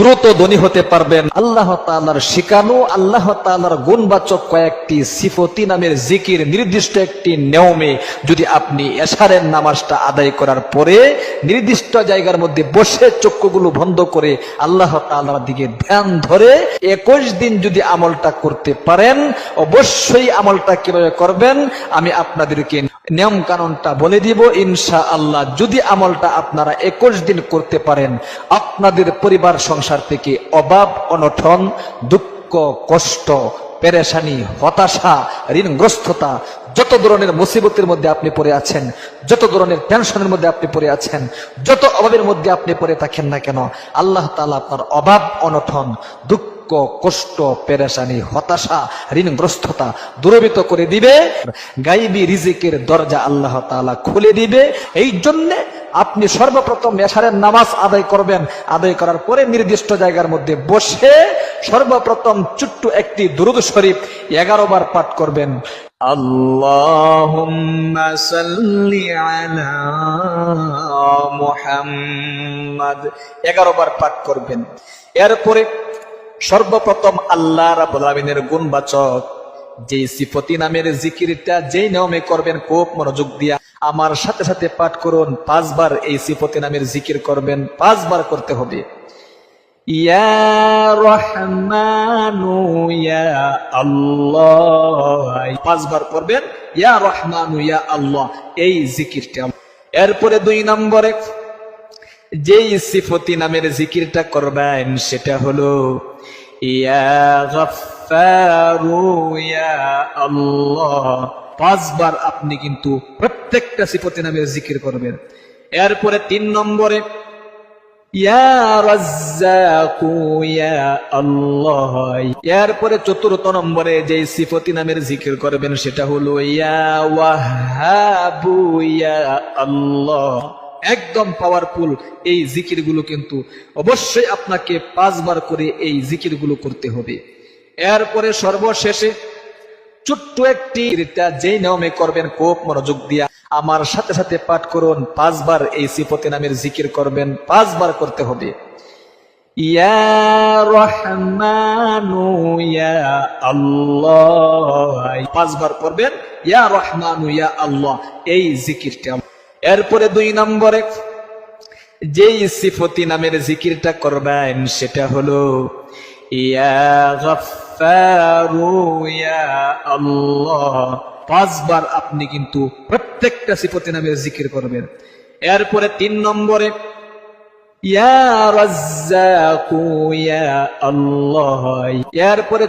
দ্রুত ধনী হতে পারবেন। আল্লাহ তাআলার শিকানো আল্লাহ তাআলার গুণবাচক কয়েকটি সিফতি নামের জিকির নির্দিষ্ট একটি নিয়মে যদি আপনি এশারের নামাজটা আদায় করার পরে নির্দিষ্ট জায়গার মধ্যে বসে চক্ষুগুলো বন্ধ করে আল্লাহ তাআলার দিকে ধ্যান ধরে একুশ দিন যদি আমলটা করতে পারেন, অবশ্যই আমলটা কীভাবে করবেন, আমি আপনাদেরকে নিয়ম কানুনটা বলে দিব ইনশা আল্লাহ যদি আমলটা আপনারা একুশ দিন করতে পারেন, আপনাদের পরিবার সংসার থেকে অভাব অনঠন দুঃখ, কষ্ট, পেরেশানি, হতাশা, ঋণগ্রস্ততা, যত ধরনের মুসিবতের মধ্যে আপনি পড়ে আছেন, যত ধরনের টেনশনের মধ্যে আপনি পড়ে আছেন, যত অভাবের মধ্যে আপনি পড়ে থাকেন না কেন, আল্লাহ তাআলা আপনার অভাব অনঠন দুঃখ দুঃখ কষ্ট পেরেশানি হতাশা ঋণগ্রস্ততা দূরবিত করে দিবে। গাইবি রিজিকের দরজা আল্লাহ তালা খুলে দিবে। এই জন্যে আপনি সর্বপ্রথম এশারের নামাজ আদায় করবেন। আদায় করার পরে নির্দিষ্ট জায়গার মধ্যে বসে সর্বপ্রথম চুট্টু একটি দুরুদ শরীফ এগারো বার পাঠ করবেন। আল্লাহ এগারো বার পাঠ করবেন। এরপরে সর্বপ্রথম আল্লাহ রাব্বুল আলামিনের গুণবাচক যে সিফতি নামের জিকিরটা যেই নিয়মে করবেন, খুব মনোযোগ দিয়া আমার সাথে সাথে পাঠ করুন, পাঁচবার এই সিফতি নামের জিকির করবেন, পাঁচবার করতে হবে। ইয়া পাঁচবার করবেন ইয়া রহমানু, ইয়া আল্লাহ। এই জিকিরটা। এরপরে দুই নম্বরে যেই সিফতি নামের জিকিরটা করবেন, সেটা হলো, ইয়া পাঁচবার আপনি কিন্তু প্রত্যেকটা সিফতি নামের জিকির করবেন। এরপরে তিন নম্বরে এরপরে চতুর্থ নম্বরে যে সিফতি নামের জিকির করবেন, সেটা হলো, ইয়া ওয়াহাবু, ইয়া আল্লাহ। একদম পাওয়ারফুল এই জিকিরগুলো কিন্তু অবশ্যই আপনাকে পাঁচবার করে এই জিকিরগুলো করতে হবে। এরপরে সর্বশেষে ছোট্ট একটি যেই নিয়মে করবেন কোপ মনোযোগ দিয়া আমার সাথে সাথে পাঠ করুন, পাঁচবার এই সিফতে নামের জিকির করবেন, পাঁচবার করতে হবে। ইয়া পাঁচবার করবেন, ইয়া রহমানু, ইয়া আল্লাহ। এই জিকিরটা এরপরে দুই নম্বরে, যেই সিফতি নামের জিকিরটা করবেন, সেটা হলো, ইয়া আল্লাহ। পাঁচবার আপনি কিন্তু প্রত্যেকটা সিফতি নামের জিকির করবেন। এরপরে তিন নম্বরে, ইয়া রাজ্জাকু, ইয়া আল্লাহ। এরপরে